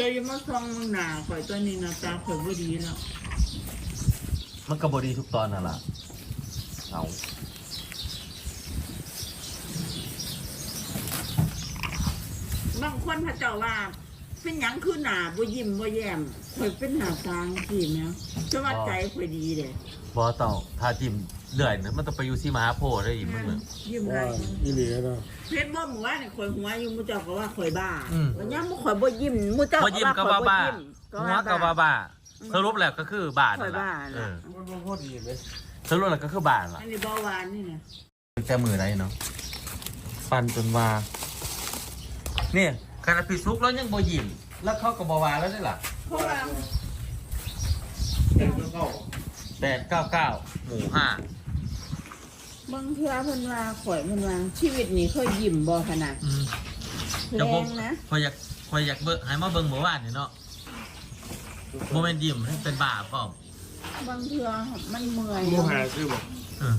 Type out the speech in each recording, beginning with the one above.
ยอยังมาซองมึงหนาข่อยตัวนี้หนะตาข่อยบ่ดีแล้วมันก็บดีทุกตอนนั่นแหละเอาบางคนพระเจ้าว่า เป็นหยังคือหนาบ่ยิ้มบ่แย้มข่อยเป็นหน้าตางสิแม่จะว่าใจข่อยดีเด้บอต้องทาจิมเดือยนะมันต้องไปอยู่ที่มหาโพธิ์ได้อีกมึงเหมือนยิ้มไรว่าอีหลีนะเพชรบ่หมู่ว่านี่ข่อยหัวอยู่หมู่เจ้าก็ว่าข่อยบ้าอืมวันนี้หมู่ข่อยบ่ยิ้มหมู่เจ้าพอยิ้มก็ว่าบ้าก็หัวว่าก็ว่าบ้าบ้าสรุปแล้วก็คือบ้าข่อนั่ยนแหละบ้าเอน่ะอมันบ่พอดีเลยสรุปแล้วก็คือบ้าล่ะอันนี้เบาหวานนี่นะแต่มือไหนเนาะฟันจนว่า เนี่ย ขนาดปิดซุกแล้วยังบยิ้มแล้วเขาก็บวาแล้วได้ล่ะเพราะว่าเป็นก็เข้าแปดเก้าเก้าหมู่ห้าบางเทื่อเพิ่นว่าข่อยเพิ่นว่าชีวิตนี้เคยยิ้มบ่ขนาดอืมแรจะผมงนะคอยอยากคอยอยากเบิ่งให้มาเบิ่งเมื่อวานนี่เนาะโมเมนต์ยิ้มให้เป็นบ้าเปล่าบางเทื่อมันเมื่อยหมูหาซื้อบ่เออ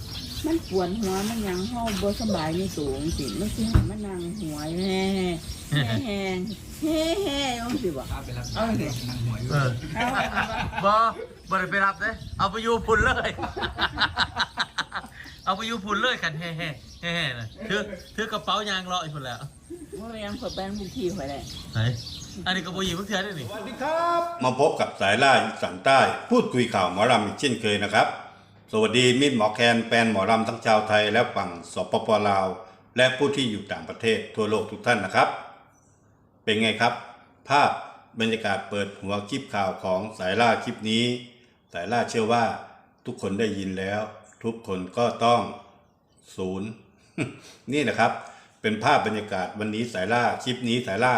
มันปวดหัวมันหยังเฮาบ่สบายในตัวจังซี่มันสิให้มันนั่งหัวแฮ่แฮ่แฮ่แฮ่แฮ่จังซี่บ่เอาสิเออเอาเอาเอบอบอได้ไปรับเด้เอาไปอยู่พุ่นเลย เอาไปอยู่พุ่นเลยกันแฮ่แฮ่แฮ่แฮ่นะถือถือกระเป๋ายางรออีกพุ่นแล้วบ่ยังขอยแป้งบุกี้ข่อยได้ไหนอันนี้กระโปรงยิงเพิ่งเทือนได้นี่สวัสดีครับมาพบกับสายล่าอีสานใต้ พูดคุยข่าวหมอลำอีกเช่นเคยนะครับ สวัสดีมิตรหมอแคนแฟนหมอลำทั้งชาวไทยและฝั่งสปปลาว และผู้ที่อยู่ต่างประเทศทั่วโลกทุกท่านนะครับ เป็นไงครับ ภาพบรรยากาศเปิดหัวคลิปข่าวของสายล่าคลิปนี้ สายล่าเชื่อว่าทุกคนได้ยินแล้ว ทุกคนก็ต้องศูนย์นี่นะครับ เป็นภาพบรรยากาศวันนี้สายล่าคลิปนี้สายล่า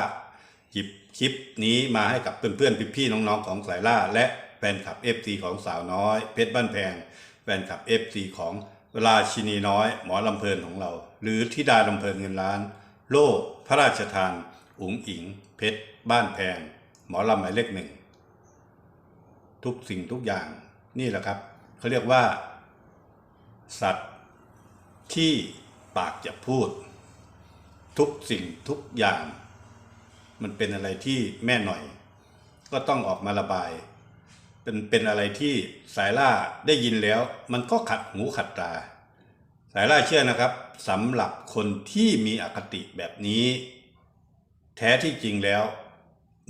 หยิบคลิปนี้มาให้กับเพื่อนๆพี่ๆน้องๆของสายล่า และแฟนคลับ FC ของสาวน้อยเพชรบ้านแพง แฟนคลับ FC ของราชินีน้อย หมอลำเพลินของเรา หรือธิดาลำเพลินเงินล้าน โล่พระราชทานอุ๋งอิง เพชร บ้านแพง หมอลำหมายเลขหนึ่ง ทุกสิ่งทุกอย่างนี่แหละครับ เขาเรียกว่า สัตว์ที่ปากจะพูด ทุกสิ่งทุกอย่าง มันเป็นอะไรที่แม่หน่อย ก็ต้องออกมาระบาย เป็นเป็นอะไรที่สายล่าได้ยินแล้ว มันก็ขัดหูขัดตา สายล่าเชื่อนะครับสำหรับคนที่มีอคติแบบนี้ แท้ที่จริงแล้ว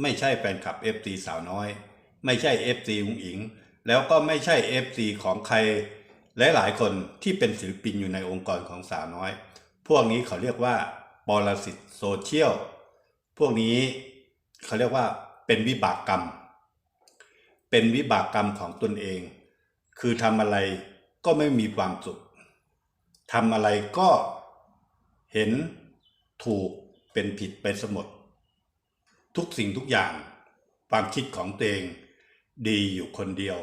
ไม่ใช่แฟนคลับ FT สาวน้อย ไม่ใช่ FT อุงอิง แล้วก็ไม่ใช่ FT ของใครหลายๆคนที่เป็นศิลปินอยู่ในองค์กรของสาวน้อย พวกนี้เขาเรียกว่าปรสิตโซเชียลพวกนี้เขาเรียกว่าเป็นวิบากกรรม เป็นวิบากกรรมของตนเอง คือทำอะไรก็ไม่มีความสุขทำอะไรก็เห็นถูกเป็นผิดไปสมด ทุกสิ่งทุกอย่างความคิดของตัวเอง ดีอยู่คนเดียว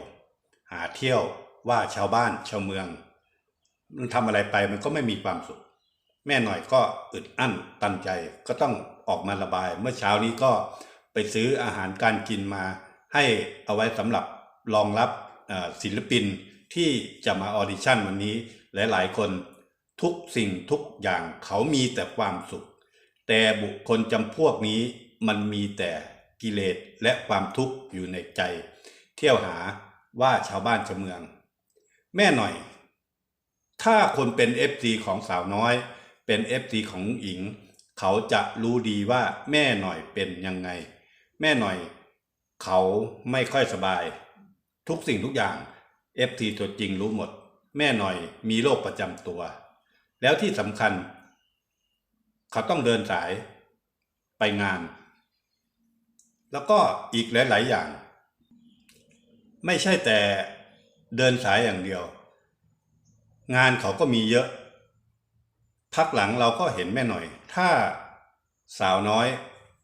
หาเที่ยวว่าชาวบ้านชาวเมืองมันทำอะไรไปมันก็ไม่มีความสุข แม่หน่อยก็อึดอั้นตันใจก็ต้องออกมาระบาย เมื่อเช้านี้ก็ไปซื้ออาหารการกินมา ให้เอาไว้สำหรับรองรับศิลปินที่จะมาออดิชั่นวันนี้หลาย ๆ คนทุกสิ่งทุกอย่างเขามีแต่ความสุข แต่บุคคลจำพวกนี้มันมีแต่กิเลสและความทุกข์อยู่ในใจ เที่ยวหาว่าชาวบ้านชาวเมือง แม่หน่อย ถ้าคนเป็น FC ของสาวน้อย เป็น FC ของอุ๋งอิง เขาจะรู้ดีว่าแม่หน่อยเป็นยังไง แม่หน่อย เขาไม่ค่อยสบาย ทุกสิ่งทุกอย่าง FT ตัวจริงรู้หมด แม่หน่อยมีโรคประจำตัว แล้วที่สำคัญ เขาต้องเดินสายไปงาน แล้วก็อีกหลาย ๆ อย่าง ไม่ใช่แต่เดินสายอย่างเดียว งานเขาก็มีเยอะ พักหลังเราก็เห็นแม่หน่อย ถ้าสาวน้อย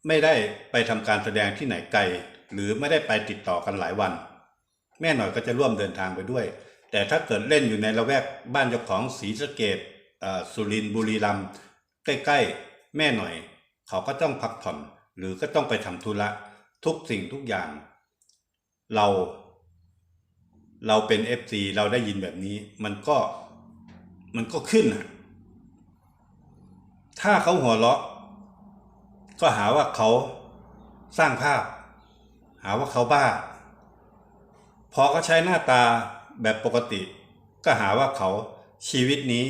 ไม่ได้ไปทำการแสดงที่ไหนไกล หรือไม่ได้ไปติดต่อกันหลายวัน แม่หน่อยก็จะร่วมเดินทางไปด้วย แต่ถ้าเกิดเล่นอยู่ในละแวกบ้านเจ้าของศรีสะเกดสุรินบุรีรัมย์ใกล้ๆ แม่หน่อย เขาก็ต้องพักผ่อน หรือก็ต้องไปทำธุระทุกสิ่งทุกอย่าง เรา เราเป็นเอฟซีเราได้ยินแบบนี้ มันก็มันก็ขึ้นอะถ้าเขาหัวเราะ ก็หาว่าเขาสร้างภาพาว่าเขาบ้า พอเขาใช้หน้าตาแบบปกติ ก็หาว่าเขาชีวิตนี้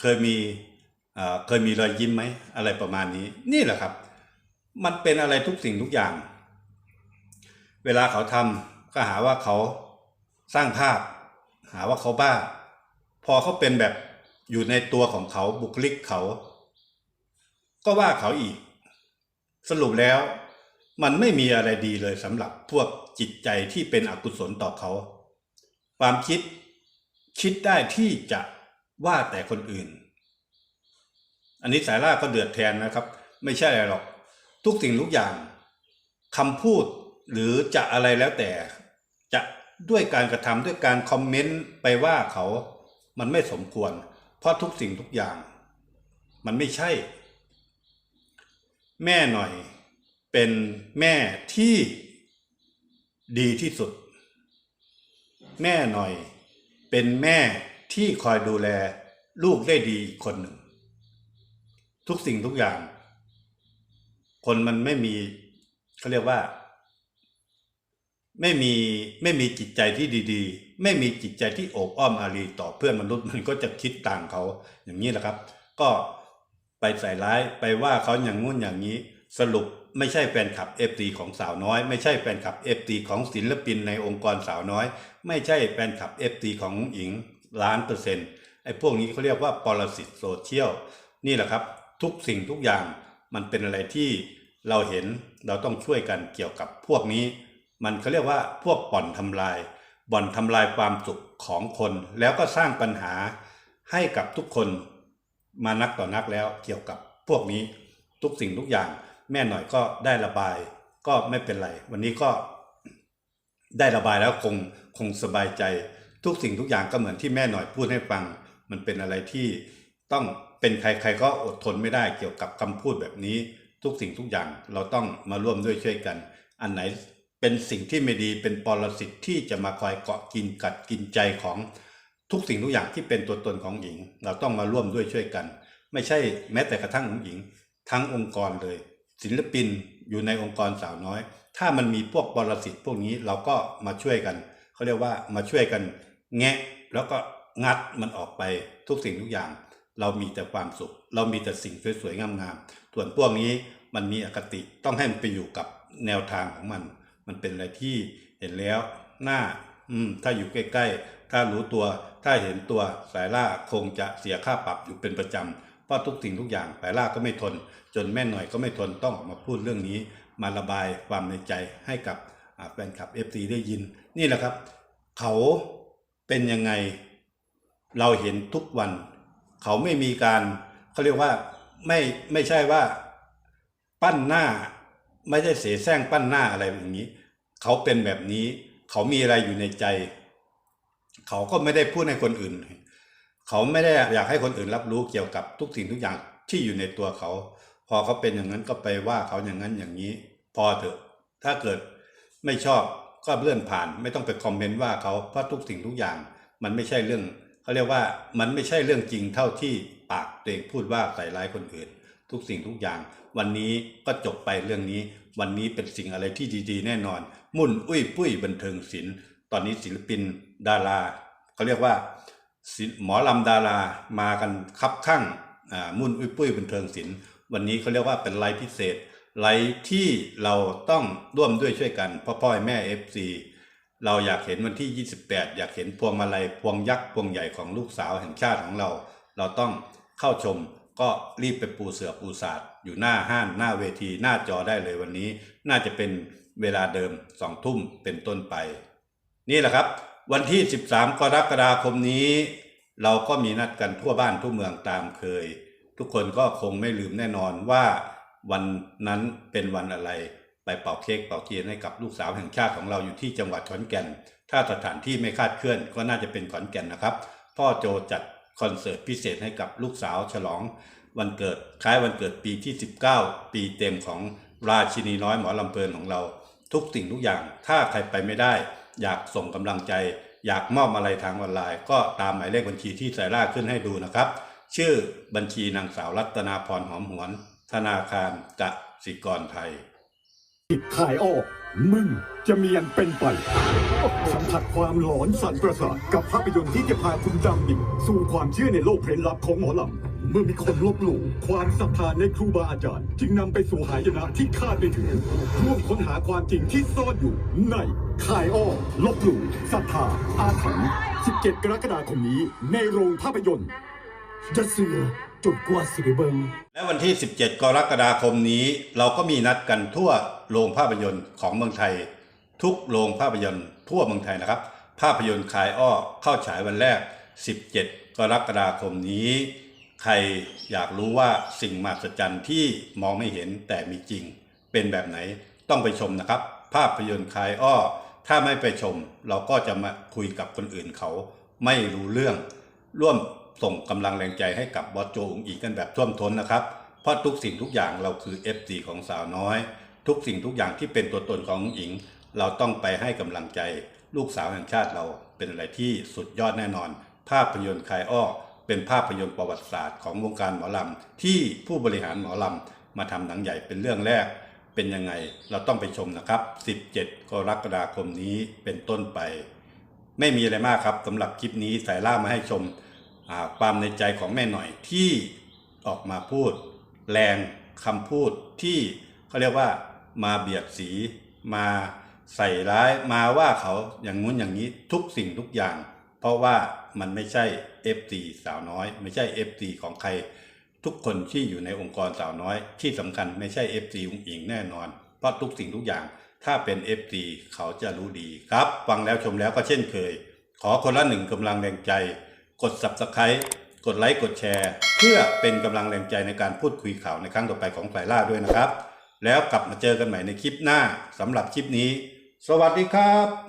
เคยมีเอ่อเคยมีรอยยิ้มไหมอะไรประมาณนี้ นี่แหละครับ มันเป็นอะไรทุกสิ่งทุกอย่าง เวลาเขาทำก็หาว่าเขาสร้างภาพ หาว่าเขาบ้า พอเขาเป็นแบบอยู่ในตัวของเขาบุคลิกเขา ก็ว่าเขาอีก สรุปแล้ว มันไม่มีอะไรดีเลยสำหรับพวกจิตใจที่เป็นอกุศลต่อเขา ความคิดคิดได้ที่จะว่าแต่คนอื่น อันนี้สายล่าก็เดือดแทนนะครับ ไม่ใช่อะไรหรอก ทุกสิ่งทุกอย่างคำพูดหรือจะอะไรแล้วแต่ จะด้วยการกระทำด้วยการคอมเมนต์ไปว่าเขา มันไม่สมควร เพราะทุกสิ่งทุกอย่าง มันไม่ใช่ แม่หน่อย เป็นแม่ที่ดีที่สุด แม่หน่อย เป็นแม่ที่คอยดูแลลูกได้ดีคนหนึ่ง ทุกสิ่งทุกอย่าง คนมันไม่มีเขาเรียกว่า ไม่มีไม่มีจิตใจที่ดีๆ ไม่มีจิตใจที่โอบอ้อมอารีต่อเพื่อนมนุษย์มันก็จะคิดต่างเขาอย่างนี้แหละครับ ก็ไปใส่ร้ายไปว่าเขาอย่างงู้นอย่างนี้สรุป ไม่ใช่แฟนคลับเอฟซีของสาวน้อย ไม่ใช่แฟนคลับเอฟซีของศิลปินในองค์กรสาวน้อย ไม่ใช่แฟนคลับเอฟซีของหญิงล้านเปอร์เซ็นต์ไอ้พวกนี้เขาเรียกว่าปรสิตโซเชียลนี่แหละครับ ทุกสิ่งทุกอย่างมันเป็นอะไรที่เราเห็นเราต้องช่วยกันเกี่ยวกับพวกนี้ มันเขาเรียกว่าพวกบ่อนทำลาย บ่อนทำลายความสุขของคน แล้วก็สร้างปัญหาให้กับทุกคนมานักต่อนักแล้วเกี่ยวกับพวกนี้ทุกสิ่งทุกอย่าง แม่หน่อยก็ได้ระบาย ก็ไม่เป็นไร วันนี้ก็ได้ระบายแล้วคงคงสบายใจ ทุกสิ่งทุกอย่างก็เหมือนที่แม่หน่อยพูดให้ฟัง มันเป็นอะไรที่ต้องเป็นใครๆก็อดทนไม่ได้เกี่ยวกับคำพูดแบบนี้ ทุกสิ่งทุกอย่างเราต้องมาร่วมด้วยช่วยกัน อันไหนเป็นสิ่งที่ไม่ดีเป็นปรสิตที่จะมาคอยเกาะกินกัดกินใจของทุกสิ่งทุกอย่างที่เป็นตัวตนของหญิง เราต้องมาร่วมด้วยช่วยกัน ไม่ใช่แม้แต่กระทั่งของหญิง ทั้งองค์กรเลย ศิลปินอยู่ในองค์กรสาวน้อย ถ้ามันมีพวกปรสิตพวกนี้เราก็มาช่วยกันเขาเรียกว่ามาช่วยกันแงะแล้วก็งัดมันออกไปทุกสิ่งทุกอย่าง เรามีแต่ความสุข เรามีแต่สิ่งสวยๆงามๆส่วนพวกนี้มันมีอคติต้องให้มันไปอยู่กับแนวทางของมัน มันเป็นอะไรที่เห็นแล้วหน้าอืมถ้าอยู่ใกล้ๆ ถ้ารู้ตัว ถ้าเห็นตัวสายล่าคงจะเสียค่าปรับอยู่เป็นประจำ เพราะทุกสิ่งทุกอย่างสายล่าก็ไม่ทน จนแม่หน่อยก็ไม่ทนต้องออกมาพูดเรื่องนี้ มาระบายความในใจให้กับแฟนคลับ FC ได้ยิน นี่แหละครับ เขาเป็นยังไงเราเห็นทุกวัน เขาไม่มีการเขาเรียกว่าไม่ไม่ใช่ว่าปั้นหน้า ไม่ใช่เสแสร้งปั้นหน้าอะไรอย่างนี้ เขาเป็นแบบนี้ เขามีอะไรอยู่ในใจ เขาก็ไม่ได้พูดให้คนอื่น เขาไม่ได้อยากให้คนอื่นรับรู้เกี่ยวกับทุกสิ่งทุกอย่างที่อยู่ในตัวเขา พอเขาเป็นอย่างนั้นก็ไปว่าเขาอย่างนั้นอย่างนี้ พอเถอะ ถ้าเกิดไม่ชอบก็เลื่อนผ่าน ไม่ต้องไปคอมเมนต์ว่าเขาเพราะทุกสิ่งทุกอย่าง มันไม่ใช่เรื่องเขาเรียกว่ามันไม่ใช่เรื่องจริงเท่าที่ปากตัวเองพูดว่าใส่ร้ายคนอื่น ทุกสิ่งทุกอย่าง วันนี้ก็จบไปเรื่องนี้ วันนี้เป็นสิ่งอะไรที่ดีๆ แน่นอน มุ่นอุ้ยปุ้ยบันเทิงศิลป์ตอนนี้ศิลปิน ดาราเขาเรียกว่า หมอลำดารามากันคับข้างมุ่นอุ้ยปุ้ยบันเทิงศิลป์วันนี้เขาเรียกว่าเป็นไลฟ์พิเศษไลฟ์ที่เราต้องร่วมด้วยช่วยกันพ่อพ่อแม่เอฟซีเราอยากเห็นวันที่ 28 อยากเห็นพวงมาลัยพวงยักษ์พวงใหญ่ของลูกสาวแห่งชาติของเรา เราต้องเข้าชมก็รีบไปปูเสือปูศาสตร์อยู่หน้าห้านหน้าเวทีหน้าจอได้เลยวันนี้ น่าจะเป็นเวลาเดิมสองทุ่มเป็นต้นไป นี่แหละครับ วันที่ 13 กรกฎาคมนี้ เราก็มีนัดกันทั่วบ้านทั่วเมืองตามเคย ทุกคนก็คงไม่ลืมแน่นอนว่าวันนั้นเป็นวันอะไร ไปเป่าเค้กเป่าเทียนให้กับลูกสาวแห่งชาติของเราอยู่ที่จังหวัดขอนแก่น ถ้าสถานที่ไม่คาดเคลื่อนก็น่าจะเป็นขอนแก่นนะครับ พ่อโจจัดคอนเสิร์ตพิเศษให้กับลูกสาวฉลอง วันเกิดคล้ายวันเกิดปีที่ 19 ปีเต็มของราชินีน้อยหมอลำเพลินของเรา ทุกสิ่งทุกอย่างถ้าใครไปไม่ได้ อยากส่งกำลังใจ อยากมอบอะไรทางออนไลน์ ก็ตามหมายเลขบัญชีที่ใส่ล่าขึ้นให้ดูนะครับ ชื่อบัญชีนางสาวรัตนาพรหอมหวน ธนาคารกสิกรไทยขายออกมึงจะมีอันเป็นไป สัมผัสความหลอนสั่นประสาทกับภาพยนตร์ที่จะพาคุณดำดิ่งสู่ความเชื่อในโลกเพลนลับของหมอลำ เมื่อมีคนลบหลู่ความศรัทธาในครูบาอาจารย์ จึงนำไปสู่หายนะที่คาดไม่ถึงร่วมค้นหาความจริงที่ซ่อนอยู่ในคายอ้อลบหลู่ศรัทธาอาถรรพ์17 กรกฎาคมนี้ ในโรงภาพยนตร์จะเสือจนกว่าสิริเบิงและวันที่ 17 กรกฎาคมนี้ เราก็มีนัดกันทั่วโรงภาพยนตร์ของเมืองไทย ทุกโรงภาพยนตร์ทั่วเมืองไทยนะครับ ภาพยนตร์ขายอ้อเข้าฉายวันแรก 17 กรกฎาคมนี้ ใครอยากรู้ว่าสิ่งมหัศจรรย์ที่มองไม่เห็นแต่มีจริง เป็นแบบไหนต้องไปชมนะครับ ภาพยนตร์ขายอ้อ ถ้าไม่ไปชม เราก็จะมาคุยกับคนอื่นเขาไม่รู้เรื่อง ร่วมส่งกำลังแรงใจให้กับบอสโจอุงอีกกันแบบท่วมท้นนะครับ เพราะทุกสิ่งทุกอย่างเราคือ FC ของสาวน้อย ทุกสิ่งทุกอย่างที่เป็นตัวตนของอุ๋งอิง เราต้องไปให้กำลังใจ ลูกสาวแห่งชาติเราเป็นอะไรที่สุดยอดแน่นอน ภาพยนตร์คลายอ้อ เป็นภาพยนตร์ประวัติศาสตร์ของวงการหมอลำที่ผู้บริหารหมอลำมาทำหนังใหญ่เป็นเรื่องแรก เป็นยังไงเราต้องไปชมนะครับ 17 กรกฎาคมนี้เป็นต้นไป ไม่มีอะไรมากครับสำหรับคลิปนี้สายล่ามาให้ชมความในใจของแม่หน่อยที่ออกมาพูด แรงคำพูดที่เขาเรียกว่ามาเบียดสีมาใส่ร้ายมาว่าเขาอย่างงู้นอย่างนี้ทุกสิ่งทุกอย่าง เพราะว่ามันไม่ใช่ FT สาวน้อย ไม่ใช่ FT ของใคร ทุกคนที่อยู่ในองค์กรสาวน้อย ที่สำคัญไม่ใช่ FT อุงอิงแน่นอน เพราะทุกสิ่งทุกอย่าง ถ้าเป็น FT เขาจะรู้ดีครับ ฟังแล้วชมแล้วก็เช่นเคย ขอคนละหนึ่งกำลังแรงใจ กด Subscribe กดไลค์กดแชร์ เพื่อเป็นกำลังแรงใจในการพูดคุยข่าวในครั้งต่อไปของสายล่าด้วยนะครับ แล้วกลับมาเจอกันใหม่ในคลิปหน้าสำหรับคลิปนี้ สวัสดีครับ